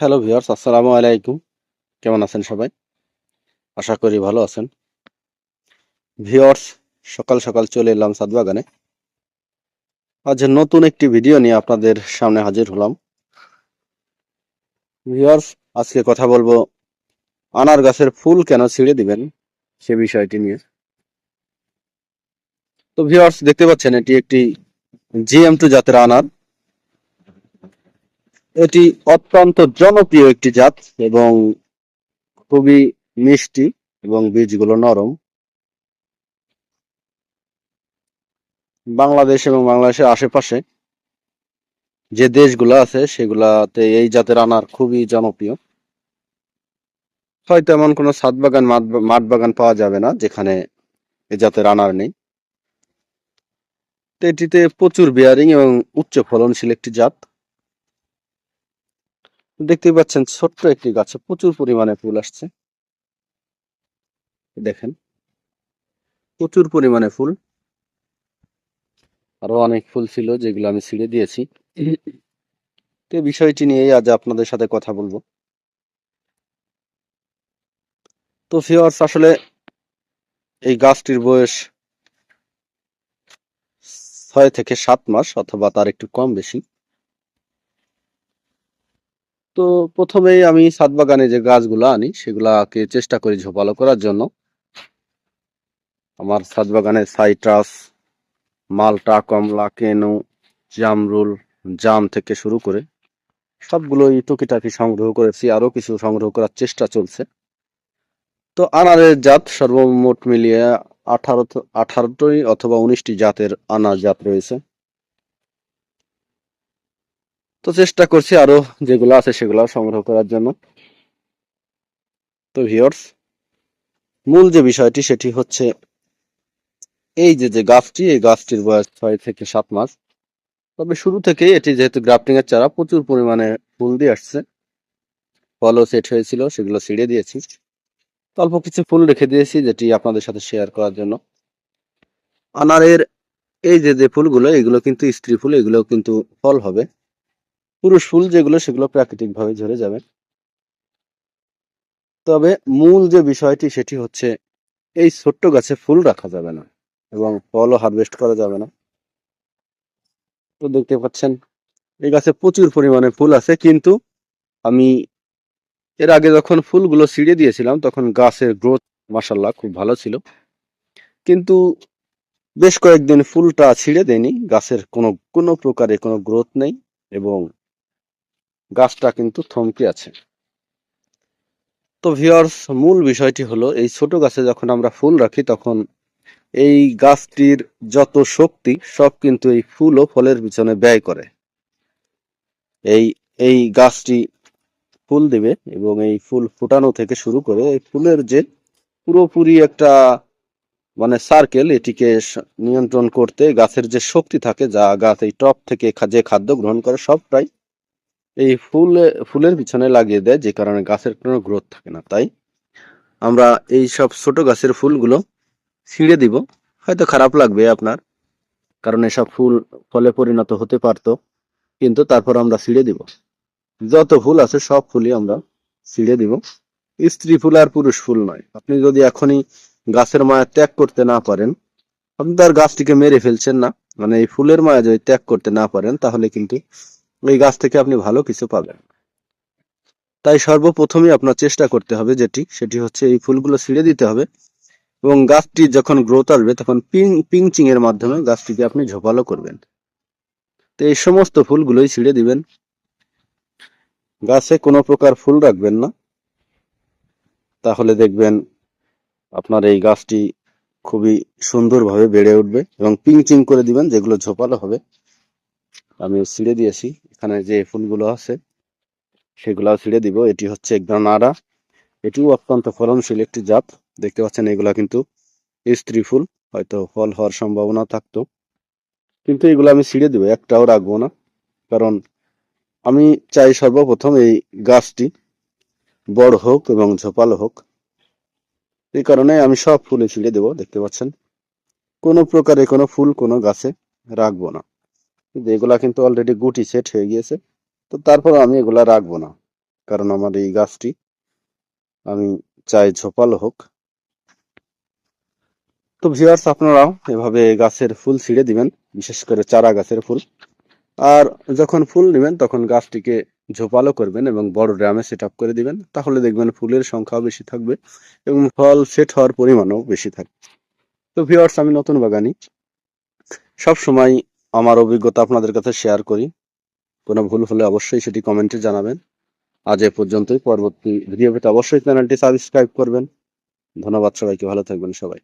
Hello viewers আসসালামু আলাইকুম। কেমন আছেন সবাই? আশা করি ভালো আছেন। ভিওর্স সকাল সকাল চলে এলাম সাদবাগানে আজ নতুন একটি ভিডিও নিয়ে আপনাদের সামনে হাজির হলাম। ভিউয়ার্স আজকে কথা বলব আনার গাছের ফুল কেন ছিঁড়ে দিবেন সে বিষয়টি নিয়ে। তো ভিওর্স দেখতে পাচ্ছেন, এটি একটি জিএম টু জাতের আনার। এটি অত্যন্ত জনপ্রিয় একটি জাত এবং খুবই মিষ্টি এবং বীজগুলো নরম। বাংলাদেশ এবং বাংলাদেশের আশেপাশে যে দেশগুলো আছে, সেগুলাতে এই জাতের আনার খুবই জনপ্রিয়। হয়তো এমন কোনো ছাদ বাগান, মাঠ বাগান পাওয়া যাবে না যেখানে এই জাতের আনার নেই। এটিতে প্রচুর বেয়ারিং এবং উচ্চ ফলনশীল একটি জাত। দেখতে পাচ্ছেন ছোট্ট একটি গাছে প্রচুর পরিমাণে ফুল আসছে। দেখেন, প্রচুর পরিমাণে ফুল। আরও অনেক ফুল ছিল যেগুলো আমি ছিঁড়ে দিয়েছি। তো বিষয়টি নিয়েই আজ আপনাদের সাথে কথা বলব। তো ফিওর্স আসলে এই গাছটির বয়স ছয় থেকে সাত মাস অথবা তার একটু কম বেশি। তো প্রথমেই আমি ছাদ বাগানে যে গাছগুলো আনি, সেগুলাকে চেষ্টা করি ঝোপালো করার জন্য। আমার ছাদ বাগানে সাইট্রাস, মালটা, কমলা, কেনু, জামরুল, জাম থেকে শুরু করে সবগুলোই টুকিটাকি সংগ্রহ করেছি, আরও কিছু সংগ্রহ করার চেষ্টা চলছে। তো আনারের জাত সর্বমোট মিলিয়ে আঠারো, আঠারোটি অথবা উনিশটি জাতের আনার জাত রয়েছে। তো চেষ্টা করছি আরও যেগুলো আছে সেগুলো সংগ্রহ করার জন্য। তো ভিওর্স মূল যে বিষয়টি সেটি হচ্ছে এই যে যে গাছটি, এই গাছটির বয়স ছয় থেকে সাত মাস। তবে শুরু থেকেই এটি যেহেতু গ্রাফটিং এর চারা, প্রচুর পরিমাণে ফুল দিয়ে আসছে। ফলও সেট হয়েছিল, সেগুলো ছিঁড়ে দিয়েছি। অল্প কিছু ফুল রেখে দিয়েছি, যেটি আপনাদের সাথে শেয়ার করার জন্য। আনারের এই যে যে ফুলগুলো, এগুলো কিন্তু স্ত্রী ফুল এগুলো কিন্তু ফল হবে। পুরুষ ফুল যেগুলো, সেগুলো প্রাকৃতিক ভাবে ঝরে যাবে। তবে মূল যে বিষয়টি, সেটি হচ্ছে এই ছোট্ট গাছে ফুল রাখা যাবে না এবং ফলও হারভেস্ট করা যাবে না। তো দেখতে পাচ্ছেন, এই গাছে প্রচুর পরিমাণে ফুল আছে, কিন্তু আমি এর আগে যখন ফুলগুলো ছিঁড়ে দিয়েছিলাম, তখন গাছের গ্রোথ মাসাল্লাহ খুব ভালো ছিল। কিন্তু বেশ কয়েকদিন ফুলটা ছিঁড়ে দেয়নি, গাছের কোনো কোনো প্রকারে কোনো গ্রোথ নেই এবং গাছটা কিন্তু থমকে আছে। তো ভিওর্স মূল বিষয়টি হলো, এই ছোট গাছে যখন আমরা ফুল রাখি, তখন এই গাছটির যত শক্তি, সব কিন্তু এই ফুল ও ফলের পিছনে ব্যয় করে। এই এই গাছটি ফুল দেবে এবং এই ফুল ফুটানো থেকে শুরু করে এই ফুলের যে পুরোপুরি একটা মানে সার্কেল এটিকে নিয়ন্ত্রণ করতে গাছের যে শক্তি থাকে, যা গাছ এই টপ থেকে যে খাদ্য গ্রহণ করে সবটাই এই ফুলে, ফুলের পিছনে লাগিয়ে দেয় যে কারণে গাছের কোনো গ্রোথ থাকে না। তাই আমরা এই সব ছোট গাছের ফুলগুলো ছিঁড়ে দিব। হয়তো খারাপ লাগবে আপনার, কারণ এসব ফুল ফলে পরিণত হতে পারতো, কিন্তু তারপর আমরা ছিঁড়ে দিব। যত ফুল আছে সব ফুলই আমরা ছিঁড়ে দিব। স্ত্রী ফুল আর পুরুষ ফুল নয়। আপনি যদি এখনই গাছের মায়া ত্যাগ করতে না পারেন, আপনি তার গাছটিকে মেরে ফেলছেন না। মানে এই ফুলের মায়া যদি ত্যাগ করতে না পারেন, তাহলে কিন্তু ওই গাছ থেকে আপনি ভালো কিছু পাবেন। তাই সর্বপ্রথমই আপনার চেষ্টা করতে হবে যেটি, সেটি হচ্ছে এই ফুলগুলো ছিঁড়ে দিতে হবে এবং গাছটি যখন গ্রোথ আসবে, তখন পিং, পিংচিং এর মাধ্যমে গাছটিকে আপনি ঝোপালো করবেন। তো এই সমস্ত ফুলগুলোই ছিঁড়ে দিবেন। গাছে কোনো প্রকার ফুল রাখবেন না। তাহলে দেখবেন আপনার এই গাছটি খুবই সুন্দরভাবে বেড়ে উঠবে এবং পিংচিং করে দিবেন, যেগুলো ঝোপালো হবে। আমি ছিঁড়ে দিয়েছি। এখানে যে ফুলগুলো আছে, সেগুলাও ছিঁড়ে দিব। এটি হচ্ছে গ্রানাডা এটিও অত্যন্ত ফলনশীল একটি জাত। দেখতে পাচ্ছেন এগুলা কিন্তু স্ত্রী ফুল, হয়তো ফল হওয়ার সম্ভাবনা থাকতো। কিন্তু এগুলো আমি ছিঁড়ে দিব, একটাও রাখব না। কারণ আমি চাই সর্বপ্রথম এই গাছটি বড় হোক এবং ঝোপালো হোক। এই কারণে আমি সব ফুলে ছিঁড়ে দেবো, দেখতে পাচ্ছেন। কোনো প্রকারে কোনো ফুল কোনো গাছে রাখব না। কিন্তু এগুলা কিন্তু অলরেডি গুটি সেট হয়ে গিয়েছে। তো তারপর আমি এগুলা রাখব না, কারণ আমার এই গাছটি আমি চাই ঝোপালো হোক। তো ভিউয়ার্স আপনারাও এভাবে গাছের ফুল ছিঁড়ে দিবেন, বিশেষ করে চারা গাছের ফুল। আর যখন ফুল নেবেন, তখন গাছটিকে ঝোপালো করবেন এবং বড় ড্রামে সেট আপ করে দিবেন। তাহলে দেখবেন ফুলের সংখ্যাও বেশি থাকবে এবং ফল সেট হওয়ার পরিমাণও বেশি থাকবে। তো ভিউয়ার্স আমি নতুন বাগানি। সব সময় আমার অভিজ্ঞতা আপনাদের কাছে শেয়ার করি। কোনো ভুল হলে অবশ্যই সেটি কমেন্টে জানাবেন। আজ এ পর্যন্তই। পরবর্তী ভিডিও পেতে অবশ্যই চ্যানেলটি সাবস্ক্রাইব করবেন। ধন্যবাদ সবাইকে। ভালো থাকবেন সবাই।